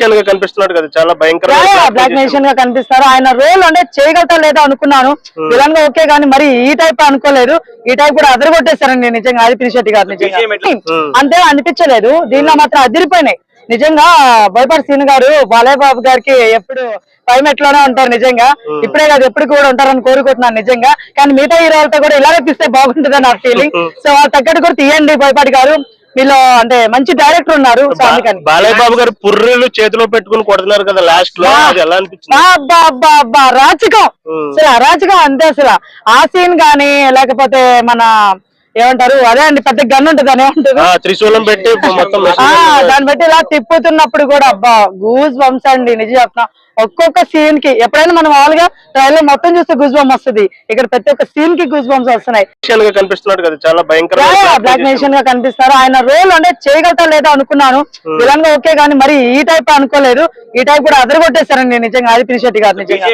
Action గా కనిపిస్తున్నాడు కదా చాలా భయంకర బ్లాక్ నేషన్గా కనిపిస్తారు. ఆయన రోల్ అంటే చేయగలుగుతా లేదా అనుకున్నాను. విలన్గా ఓకే కానీ మరి ఈ టైప్ అనుకోలేదు. ఈ టైప్ కూడా అదరగొట్టేశారండి నిజంగా ఆదిత్య శెట్టి గారు నిజంగా. ఉమ్. అంతే అనిపించలేదు. దీనిలో మాత్రం అదిరిపోయినాయి. నిజంగా బోయపాటి సీన్ గారు బాలయ్య బాబు గారికి ఎప్పుడు పై మెట్లోనే ఉంటారు నిజంగా. ఇప్పుడే కాదు ఎప్పుడు కూడా ఉంటారని కోరుకుంటున్నాను నిజంగా. కానీ మిగతా హీరోలతో కూడా ఇలాగే తీస్తే బాగుంటుందని నా ఫీలింగ్ సో తగ్గట్టు కూడా తీయండి బోయపాటి గారు. మీలో అంటే మంచి డైరెక్టర్ ఉన్నారు బాలయ్య బాబు గారు పుర్రెలు చేతిలో పెట్టుకుని కొడుతున్నారు కదా లాస్ట్లో. అది ఎలా అనిపించింది? అబ్బా అబ్బా అబ్బా అరాచకం ఉమ్. అసలు అరాచకం అంతే అసలు. ఆ సీన్ గానీ లేకపోతే మన ఏమంటారు? అదే అండి పెద్ద గన్ ఉంటుంది అని ఏమంటారు త్రిశూలం పెట్టి మొత్తం ఆ దాన్ని బట్టి ఇలా తిప్పుతున్నప్పుడు కూడా అబ్బా గూజ్ బంప్స్ అండి నిజం చెప్తున్నా. ఒక్కొక్క సీన్కి ఎప్పుడైనా మనం మామూలుగా ట్రైలర్ మొత్తం చూస్తే గూజ్ బంప్ వస్తుంది. ఇక్కడ ప్రతి ఒక్క సీన్కి గూజ్ బంప్స్ వస్తున్నాయి కనిపిస్తున్నాడు కదా చాలా భయంకర బ్లాక్ నేషన్గా కనిపిస్తారు. ఆయన రోల్ అంటే చేయగలుగుతా లేదా అనుకున్నాను. విలన్గా ఓకే కానీ మరి ఈ టైప్ అనుకోలేదు. ఈ టైప్ కూడా అదరగొట్టేశారండి నిజంగా. ఆదిత్య శెట్టి గారు నిజంగా.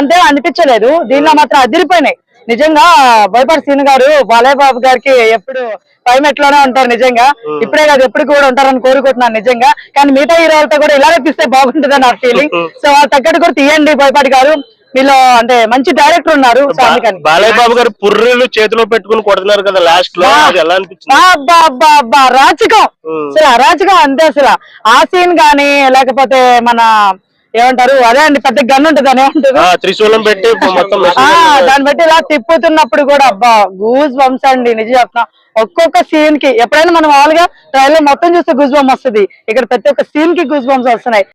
అంతే అనిపించలేదు. దీనిలో మాత్రం అదిరిపోయినాయి. నిజంగా బోయపాటి సీన్ గారు బాలయ్య బాబు గారికి ఎప్పుడు పై మెట్లోనే ఉంటారు నిజంగా. ఇప్పుడే కాదు ఎప్పుడు కూడా ఉంటారని కోరుకుంటున్నాను నిజంగా. కానీ మిగతా హీరోలతో కూడా ఇలాగే తీస్తే బాగుంటుందని నా ఫీలింగ్ సో తగ్గట్టు కూడా తీయండి బోయపాటి గారు. మీలో అంటే మంచి డైరెక్టర్ ఉన్నారు బాలయ్య బాబు గారు. పుర్రెలు చేతిలో పెట్టుకుని కొడుతున్నారు కదా లాస్ట్లో. ఎలా అనిపించింది? అబ్బా అబ్బా అబ్బా అరాచకం. అసలు అరాచకం అంతే అసలు. ఆ సీన్ గానీ లేకపోతే మన ఏమంటారు? అదే అండి పెద్ద గన్ ఉంటుంది అని ఏమంటారు? త్రిశూలం పెట్టి మొత్తం దాన్ని బట్టి ఇలా తిప్పుతున్నప్పుడు కూడా అబ్బా గూజ్ బంప్స్ అండి నిజం చెప్తున్నా. ఒక్కొక్క సీన్కి ఎప్పుడైనా మనం మామూలుగా ట్రైలర్ మొత్తం చూస్తే గూజ్ బంప్ వస్తుంది. ఇక్కడ ప్రతి ఒక్క సీన్కి గూజ్ బంప్స్ వస్తున్నాయి.